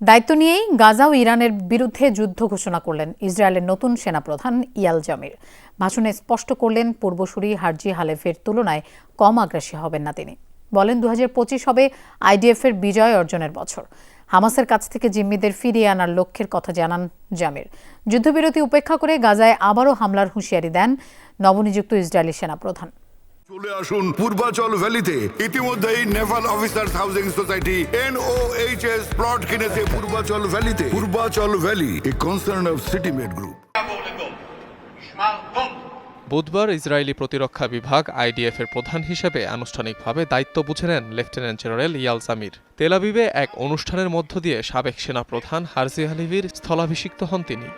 দায়িত্ব নিয়েই গাজা ও ইরানের বিরুদ্ধে যুদ্ধ ঘোষণা করলেন ইসরায়েলের নতুন সেনাপ্রধান ইয়াল জামির। ভাষণে স্পষ্ট করলেন পূর্বসূরি হারজি হালেফের তুলনায় কম আগ্রাসী হবেন না তিনি। বলেন দু হাজার পঁচিশ হবে আইডিএফের বিজয় অর্জনের বছর। হামাসের কাছ থেকে জিম্মিদের ফিরিয়ে আনার লক্ষ্যের কথা জানান জামির। যুদ্ধবিরতি উপেক্ষা করে গাজায় আবারও হামলার হুঁশিয়ারি দেন নবনিযুক্ত ইসরায়েলি সেনাপ্রধান। চলে আসুন পূর্বাচল ভ্যালিতে। ইতিমধ্যেই naval officers housing society NOHS plot কিনেছে Purbachal ভ্যালিতে। Purbachal valley A concern of city made group বুধবার ইসরায়েলি প্রতিরক্ষা বিভাগ আইডিএফ এর প্রধান হিসেবে আনুষ্ঠানিকভাবে দায়িত্ব বুঝে নেন লেফটেন্যান্ট জেনারেল ইয়াল জামির। তেলাবিবে এক অনুষ্ঠানের মধ্য দিয়ে সাবেক সেনাপ্রধান হারজি হালিভির স্থলাভিষিক্ত হন তিনি।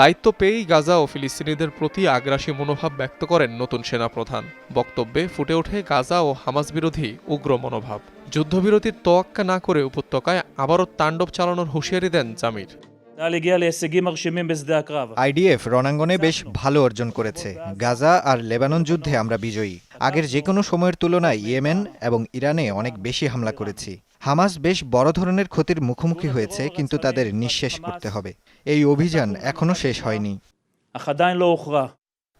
দায়িত্ব পেয়েই গাজা ও ফিলিস্তিনিদের প্রতি আগ্রাসী মনোভাব ব্যক্ত করেন নতুন সেনাপ্রধান। বক্তব্যে ফুটে ওঠে গাজা ও হামাস বিরোধী উগ্র মনোভাব। যুদ্ধবিরতির তোয়াক্কা না করে উপত্যকায় আবারও তাণ্ডব চালানোর হুঁশিয়ারি দেন জামির। আইডিএফ রণাঙ্গনে বেশ ভালো অর্জন করেছে। গাজা আর লেবানন যুদ্ধে আমরা বিজয়ী। আগের যে কোনো সময়ের তুলনায় ইয়েমেন এবং ইরানে অনেক বেশি হামলা করেছি। হামাস বেশ বড় ধরনের ক্ষতির মুখোমুখি হয়েছে কিন্তু তাদের নিঃশেষ করতে হবে। এই অভিযান এখনও শেষ হয়নি।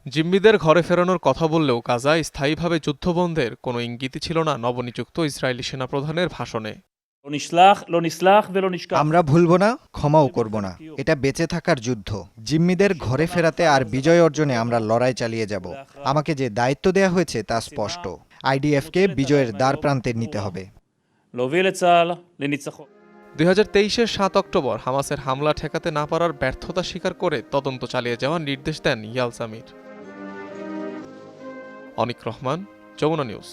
জিম্মিদের ঘরে ফেরানোর কথা বললেও গাজা স্থায়ীভাবে যুদ্ধবন্ধের কোনো ইঙ্গিতই ছিল না নবনিযুক্ত ইসরায়েলি সেনাপ্রধানের ভাষণে। আমরা ভুলব না ক্ষমাও করব না। এটা বেঁচে থাকার যুদ্ধ। জিম্মিদের ঘরে ফেরাতে আর বিজয় অর্জনে আমরা লড়াই চালিয়ে যাব। আমাকে যে দায়িত্ব দেয়া হয়েছে তা স্পষ্ট। আইডিএফকে বিজয়ের দ্বার প্রান্তে নিতে হবে। להוביל את צה"ל לניצחון. দুই হাজার তেইশের সাত অক্টোবর হামাসের হামলা ঠেকাতে না পারার ব্যর্থতা স্বীকার করে তদন্ত চালিয়ে যাওয়ার নির্দেশ দেন ইয়াল জামির অনিক রহমান যমুনা নিউজ